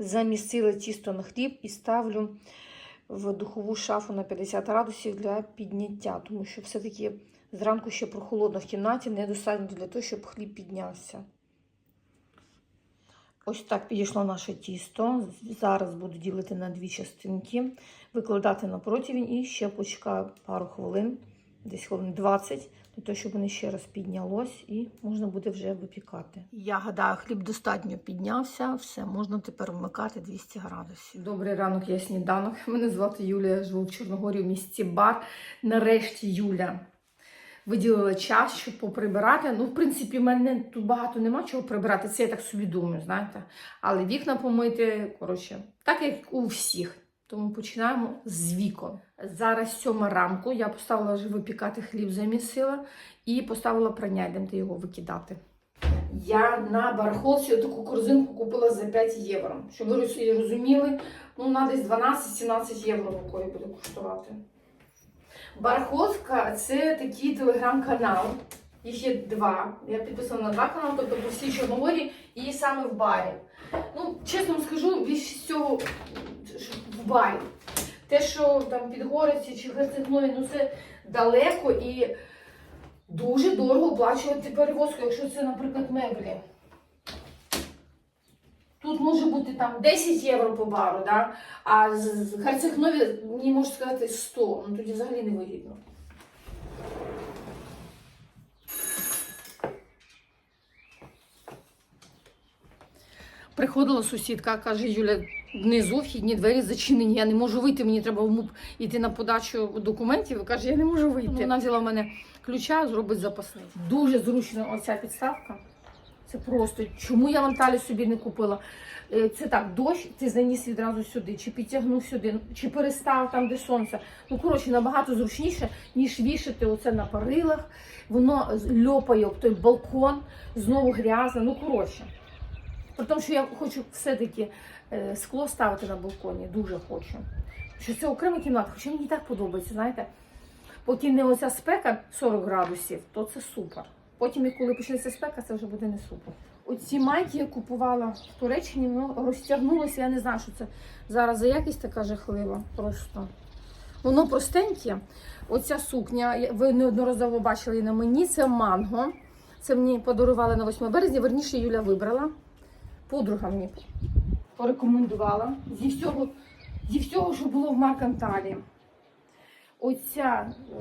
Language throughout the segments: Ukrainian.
замісила тісто на хліб і ставлю в духову шафу на 50 градусів для підняття, тому що все-таки зранку ще прохолодно в кімнаті, недостатньо для того, щоб хліб піднявся. Ось так підійшло наше тісто. Зараз буду ділити на дві частинки, викладати на противень і ще почекаю пару хвилин, десь хвилин 20, для того, щоб воно ще раз піднялось і можна буде вже випікати. Я гадаю, хліб достатньо піднявся, все, можна тепер вмикати 200 градусів. Добрий ранок, я сніданок. Мене звати Юлія, я живу в Чорногорі в місті Бар. Нарешті Юля виділила час, щоб поприбирати. Ну, в принципі, в мене тут багато нема чого прибирати. Це я так собі думаю, знаєте. Але вікна помити, коротше, так як у всіх. Тому починаємо з вікон. Зараз сьома ранку. Я поставила вже випікати хліб, замісила і поставила прання, йдемте його викидати. Я на барахолці таку корзинку купила за 5 євро. Щоб ви розуміли, ну вона десь 12-17 євро рукою буде коштувати. Барахолка це такий телеграм-канал. Їх є два. Я підписана на два канали, тобто по всій Чорногорі і саме в барі. Ну, чесно вам скажу, більше всього що. Те, що там Підгориці чи Герцегнові, ну це далеко і дуже дорого оплачувати перевозку, якщо це, наприклад, меблі. Тут може бути там 10 євро по бару, да? а з з мені можна сказати, 100. Ну тоді взагалі не вигідно. Приходила сусідка, каже Юля, внизу вхідні двері зачинені, я не можу вийти, мені треба в МУП йти на подачу документів. Каже, я не можу вийти. Вона взяла в мене ключа, зробить запасний. Дуже зручна оця підставка. Це просто чому я в Анталі собі не купила? Е, Це так, дощ, ти заніс відразу сюди, чи підтягнув сюди, чи перестав там, де сонце. Ну, коротше, набагато зручніше, ніж вішати оце на парилах. Воно льопає об той балкон, знову грязне. Ну, коротше. При тому, що я хочу все-таки е, скло ставити на балконі, дуже хочу. Що це окрема кімната, хоча мені так подобається, знаєте. Поки не оця спека 40 градусів, то це супер. Потім, коли почнеться спека, це вже буде не супер. Оці майки я купувала в Туреччині, воно розтягнулося, я не знаю, що це зараз за якість така жахлива. Просто. Воно простеньке. Оця сукня, ви неодноразово бачили на мені, це манго. Це мені подарували на 8 березня, верніше Юля вибрала. Подруга мені порекомендувала зі всього, зі всього, що було в Марканталі. Оця е,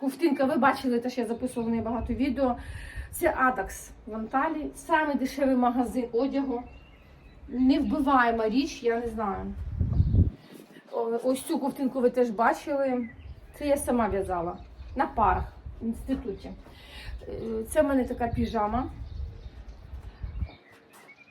ковтинка, ви бачили, теж я записувала в неї багато відео. Це Атакс в Анталії. Самий дешевий магазин одягу. Невбиваєма річ, я не знаю. Ось цю ковтинку ви теж бачили. Це я сама в'язала на парах в інституті. Е, Це в мене така піжама.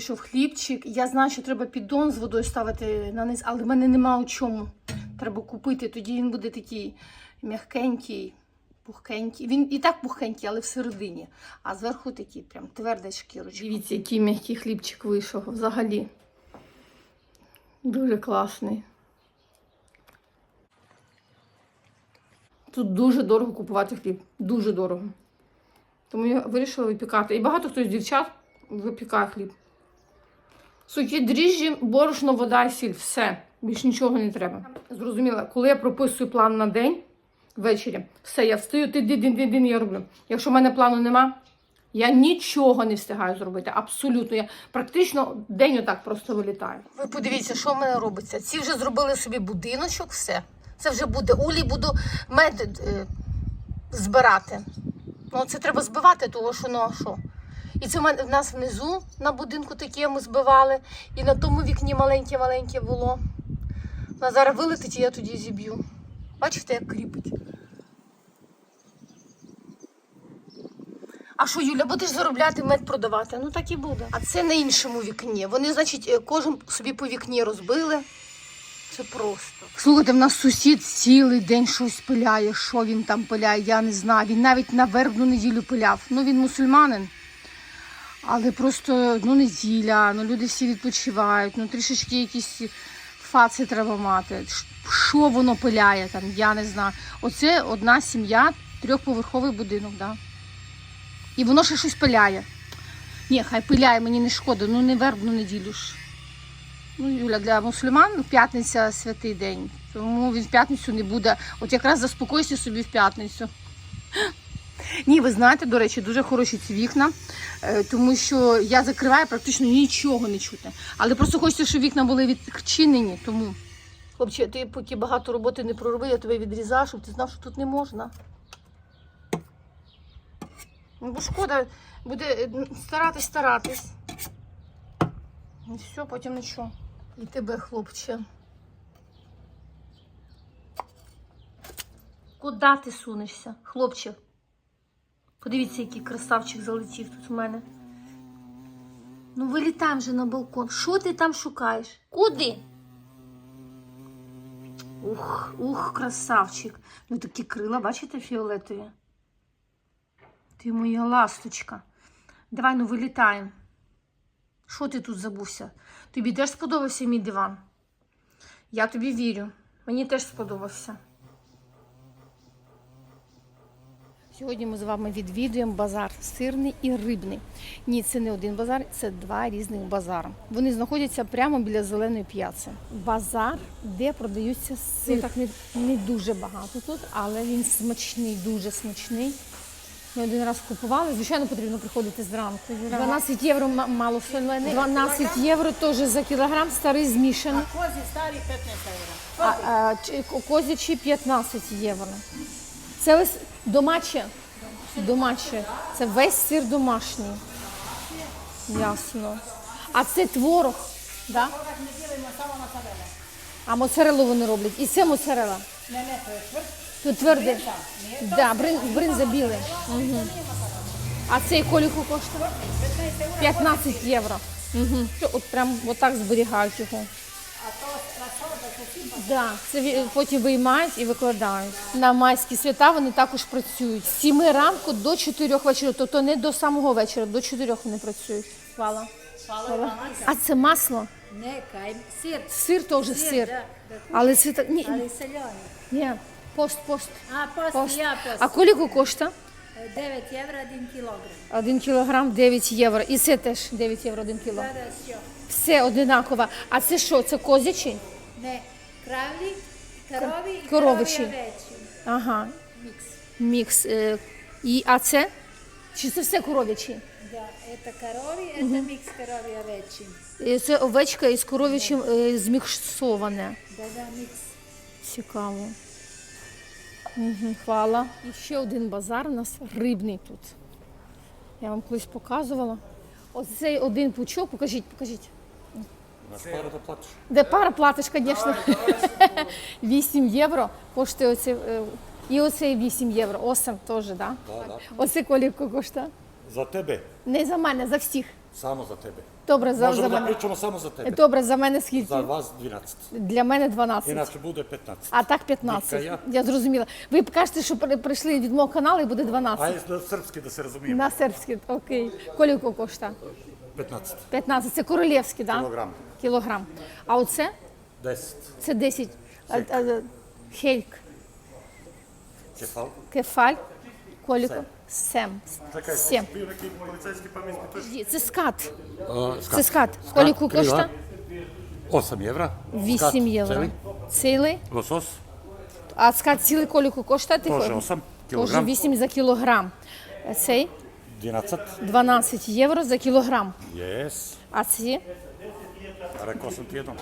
Вийшов хлібчик. Я знаю, що треба піддон з водою ставити на низ, але в мене нема у чому. Треба купити, тоді він буде такий м'якенький, пухкенький. Він і так пухкенький, але всередині. А зверху такий прям тверда шкірочка. Дивіться, який м'який хлібчик вийшов взагалі. Дуже класний. Тут дуже дорого купувати хліб. Дуже дорого. Тому я вирішила випікати. І багато хто з дівчат випікає хліб. Сухі дріжджі, борошно, вода сіль. Все. Більш нічого не треба. Зрозуміла, коли я прописую план на день ввечері, все, я встаю, ти дин дин дин я роблю. Якщо в мене плану нема, я нічого не встигаю зробити. Абсолютно. Я практично день отак просто вилітаю. Ви подивіться, що в мене робиться. Ці вже зробили собі будиночок, все. Це вже буде улі, буду мед е, збирати. Ну, це треба збивати, тому що ну а що. І це в мене в нас внизу на будинку таке ми збивали, і на тому вікні маленьке-маленьке було. На зараз вилетить і я тоді зіб'ю. Бачите, як кріпить. А що, Юля, будеш заробляти мед продавати? Ну так і буде. А це на іншому вікні. Вони, значить, е, кожен собі по вікні розбили. Це просто. Слухайте, в нас сусід цілий день щось пиляє. Що він там пиляє, я не знаю. Він навіть на вербну неділю пиляв. Ну він мусульманин. Але просто ну неділя, ну люди всі відпочивають, ну трішечки якісь фаци треба мати. Що воно пиляє там, я не знаю. Оце одна сім'я, трьохповерховий будинок, да. І воно ще щось пиляє. Ні, хай пиляє, мені не шкода, ну не вербну неділю ж. Ну, Юля, для мусульман п'ятниця святий день. Тому він в п'ятницю не буде. От якраз заспокойся собі в п'ятницю. Ні, ви знаєте, до речі, дуже хороші ці вікна, е, тому що я закриваю практично нічого не чути. Але просто хочеться, щоб вікна були відчинені, тому. Хлопче, ти поки багато роботи не пророби, я тебе відрізаю, щоб ти знав, що тут не можна. Ну, бо шкода, буде е, старатись, старатись. І все, потім нічого. І тебе, хлопче. Куди ти сунешся, хлопче? Подивіться, який красавчик залетів тут у мене. Ну, вилітай вже на балкон. Що ти там шукаєш? Куди? Ух, ух, красавчик. Ну такі крила, бачите, фіолетові. Ти моя ласточка. Давай ну вилітаємо. Що ти тут забувся? Тобі теж сподобався мій диван? Я тобі вірю. Мені теж сподобався. Сьогодні ми з вами відвідуємо базар сирний і рибний. Ні, це не один базар, це два різних базари. Вони знаходяться прямо біля зеленої п'яци. Базар, де продаються сир. Так не, не дуже багато тут, але він смачний, дуже смачний. Ми один раз купували. Звичайно, потрібно приходити зранку. 12 євро м- мало солений. 12 євро теж за кілограм старий змішаний. Кози старі 15 євро. А, а, чи- козячі 15 євро. Це ось домаче. Домаче. Це весь сир домашній. Ясно. А це творог, да? А моцарелу вони роблять. І це моцарела. Тут тверде. Да, брин, бринза білий. Угу. А цей коліку коштує? 15 євро. Угу. От прям отак зберігають його. Да, це потім виймають і викладають. На майські свята вони також працюють. З 7 ранку до 4 вечора, тобто не до самого вечора, до 4 вони працюють. Хвала. Хвала. А це масло? Не, кай, сир. Сир теж сир. да. Але це так. Ні, Але сельоні. ні. Пост, пост. А, пост, пост. я А пост. коліку коштує? 9 євро 1 кілограм. 1 кілограм 9 євро. І це теж 9 євро 1 кіло. Зараз що? Все одинаково. А це що? Це козячий? Не, кравлі, корові і Коровичі. корові овечі. Ага. Мікс. Мікс. Е, І, а це? Чи це все коров'ячі? Да, це корові, це мікс корові овечі. Е, Це овечка із коров'ячим е, зміксоване. Да, да, мікс. Цікаво. Угу, хвала. І ще один базар у нас рибний тут. Я вам колись показувала. Ось цей один пучок, покажіть, покажіть. На. Де пара платиш, звісно. 8 євро коштує оце. е, І оцей 8 євро. Осем теж, так? Да? Да, да. Оце коліко коштує. За тебе. Не за мене, за всіх. Само за тебе. Добре, за, Можемо за мене. напричamo само за тебе. Добре, за мене скільки? За вас 12. Для мене 12. Іначе буде 15. А так 15. Вітка, я. Я зрозуміла. Ви кажете, що прийшли від мого каналу і буде 12. А якщо сербський, да се розуміємо. На сербський, окей. Коліко коштує? 15 15. Це королівський, так? Да? кілограм. Кілограм. А оце? 10 Це 10. А, а, Хельк. кефал. Кефаль. Коліко. Сем. Підпиш. Це скат. Скат. Це скат. Коліку коштує? 8 євро. 8 євро. Цілий. Лосос. А скат цілий коліку Теж хоч- 8 Теж кілограм. 8 за кілограм. Цей 12. 12 євро за кілограм. Єс. А ці Jednom.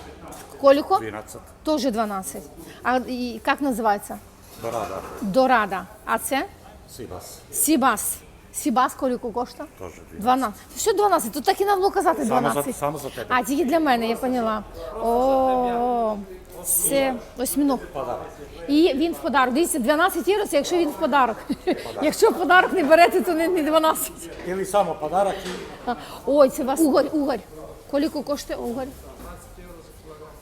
коліко 12. теж 12. А і як називається? Dorada. Дорада. А це Sivas. Сібас. Сібас коліку коштує? Теж 12. 12. Що 12? Тут так і нам було казати Само 12. за, само за тебе. А, тільки для мене, я поняла. О, Це осьміног. Подарок. І він в подарок. Дивіться, 12 євро це якщо він в подарок. Якщо в подарок не берете, то не, не 12. Ili samo padarak i Ой, це вас угорь, угорь. Коліку коштує угорь?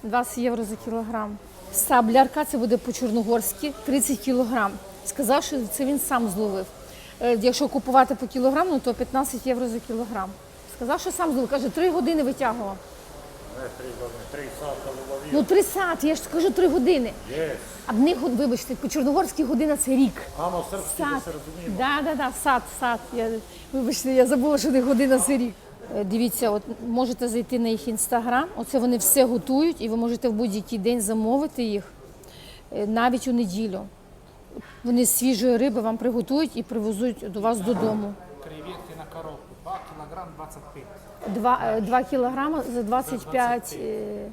20 євро за кілограм. Саблярка це буде по-чорногорськи 30 кілограм. Сказав, що це він сам зловив. Е, Якщо купувати по кілограму, то 15 євро за кілограм. Сказав, що сам зловив. Каже, три години витягував. godine, tri sata ulovio. Ну, три сати, я ж скажу три години. Yes. А в них, вибачте, по-чорногорськи година це рік. Amo srpski da Сад. se razumijemo. Да, да, да, сад, сад. Я, вибачте, я забула, що не година це рік. Е, Дивіться, от можете зайти на їх інстаграм. Оце вони все готують, і ви можете в будь-який день замовити їх, е, навіть у неділю. Вони з свіжої риби вам приготують і привезуть до вас додому. Креветки на коробку. 2 килограмм 25. Два, е, два кілограми за 25 е,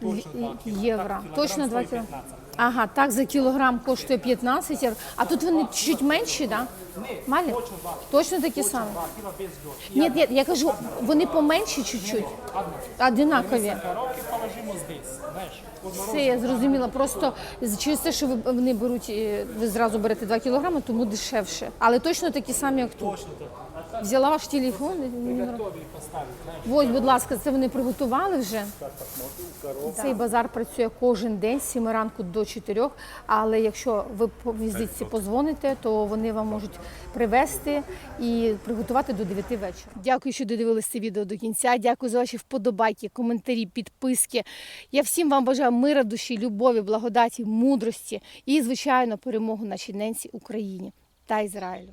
Точно два євро. Точно 2 кілограми. 15. Ага, так за кілограм коштує 15 євро. А тут вони чуть менші, так? Да? Малі? Точно такі самі? 2 кило без год. Ні, ні, я кажу, вони поменші чуть-чуть, одинакові. Це я зрозуміла. Просто через те, що ви вони беруть, ви зразу берете 2 кілограми, тому дешевше. Але точно такі самі, як тут. Взяла ваш телефон. Ось, будь ласка, це вони приготували вже. Цей базар працює кожен день з 7 ранку до 4, але якщо ви по візитці позвоните, то вони вам можуть привезти і приготувати до 9 вечора. Дякую, що додивилися це відео до кінця. Дякую за ваші вподобайки, коментарі, підписки. Я всім вам бажаю мира в душі, любові, благодаті, мудрості і, звичайно, перемогу нашій ненці Україні та Ізраїлю.